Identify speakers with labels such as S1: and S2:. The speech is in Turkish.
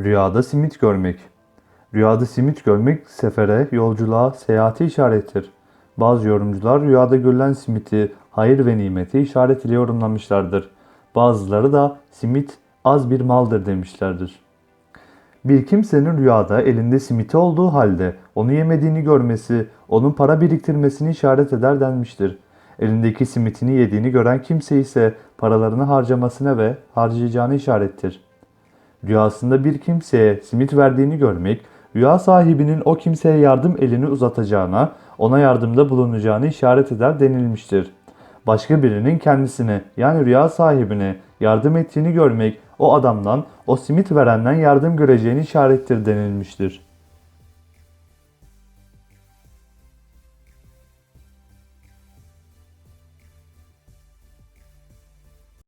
S1: Rüyada simit görmek. Rüyada simit görmek sefere, yolculuğa, seyahate işarettir. Bazı yorumcular rüyada görülen simiti hayır ve nimeti işaret ile yorumlamışlardır. Bazıları da simit az bir maldır demişlerdir. Bir kimsenin rüyada elinde simiti olduğu halde onu yemediğini görmesi, onun para biriktirmesini işaret eder denmiştir. Elindeki simitini yediğini gören kimse ise paralarını harcamasına ve harcayacağını işarettir. Rüyasında bir kimseye simit verdiğini görmek, rüya sahibinin o kimseye yardım elini uzatacağına, ona yardımda bulunacağını işaret eder denilmiştir. Başka birinin kendisine yani rüya sahibine yardım ettiğini görmek, o adamdan, o simit verenden yardım göreceğini işarettir denilmiştir.